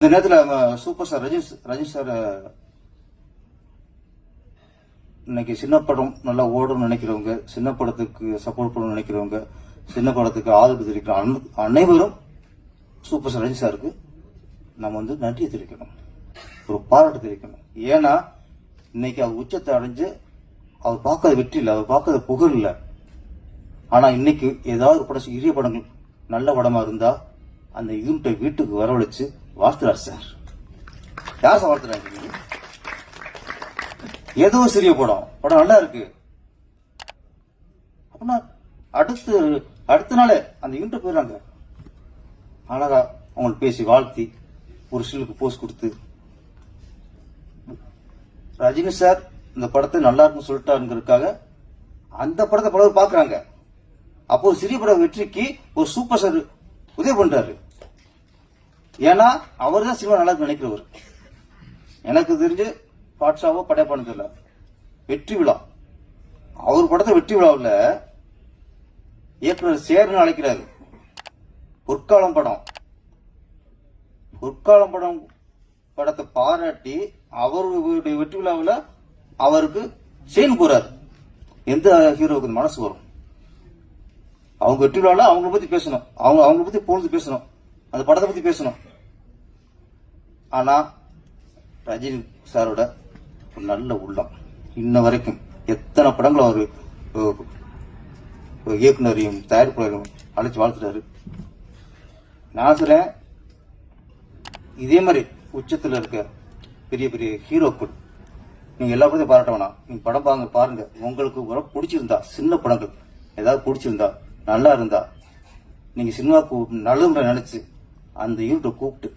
இந்த நேரத்தில் super star Rajini Rajini sir இன்னைக்கு சின்ன படம் நல்லா ஓடணும்னு நினைக்கிறவங்க சின்ன படத்துக்கு சப்போர்ட் பண்ணணும்னு நினைக்கிறவங்க சின்ன படத்துக்கு ஆதரவு தெரிவிக்கிற அனைவரும் சூப்பர் ஸ்டார் ரஜினி சாருக்கு நம்ம வந்து நன்றியை தெரிவிக்கணும் ஒரு பாராட்டு தெரிவிக்கணும் ஏன்னா இன்னைக்கு அவர் உச்சத்தை அடைஞ்சு அவர் பார்க்காத வெற்றி இல்லை அவர் பார்க்காத புகழ் இல்லை ஆனால் இன்னைக்கு ஏதாவது ஒரு படம் இரிய படங்கள் நல்ல படமா இருந்தா அந்த யூனிட்டை வீட்டுக்கு வரவழைச்சு வாழ்த்துறார் சார். யார் சார் வாழ்த்துறாரு? ஏதோ ஒரு சிறிய படம். படம் நல்லா இருக்கு. அப்படின்னா அடுத்து அடுத்த நாளே அந்த யூனிட் போயிடுறாங்க. அழகா அவங்களுக்கு பேசி வாழ்த்தி ஒரு சிலுக்கு போஸ்ட் கொடுத்து. ரஜினி சார் இந்த படத்தை நல்லா இருக்கும் சொல்லிட்டாருங்கிறதுக்காக அந்த படத்தை பலர் பாக்குறாங்க அப்போ சிறிய பட வெற்றிக்கு ஒரு சூப்பர் ஸ்டார் உதவி பண்றாரு. ஏன்னா அவர் தான் சினிமா நல்லா நினைக்கிறவர். எனக்கு தெரிஞ்சு பாட்ஷாவோ படையப்பான்னு தெரியல. வெற்றி விழா. அவர் படத்தை வெற்றி விழாவில் இயக்குனர் சேர்னு அழைக்கிறாரு. பொற்காலம் படம். பொற்காலம் படம் படத்தை பாராட்டி அவருடைய வெற்றி விழாவில் அவருக்கு செயின் போறாரு எந்த ஹீரோவுக்கு மனசு வரும்? அவங்க வெற்றி விழாவில் அவங்கள பத்தி பேசணும். அவங்க அவங்கள பத்தி பொழுது பேசணும். அந்த படத்தை பத்தி பேசணும். ஆனா ரஜினி சாரோட ஒரு நல்ல உள்ளம். இன்ன வரைக்கும் எத்தனை படங்களை அவர் இயக்குனரையும் தயாரிப்பாளரையும் அழைச்சு வாழ்த்துறாரு. நான் சொல்கிறேன் இதே மாதிரி உச்சத்தில் இருக்க பெரிய பெரிய ஹீரோக்கள் நீங்க எல்லா படத்தையும் பாராட்ட வேணாம். நீங்க படம் பாருங்க பாருங்க. உங்களுக்கு ஒரு பிடிச்சிருந்தா சின்ன படங்கள் ஏதாவது பிடிச்சிருந்தா நல்லா இருந்தா நீங்க சினிமாவுக்கு நல்ல நினச்சி நினைச்சு அந்த யூனிட்டை கூப்பிட்டு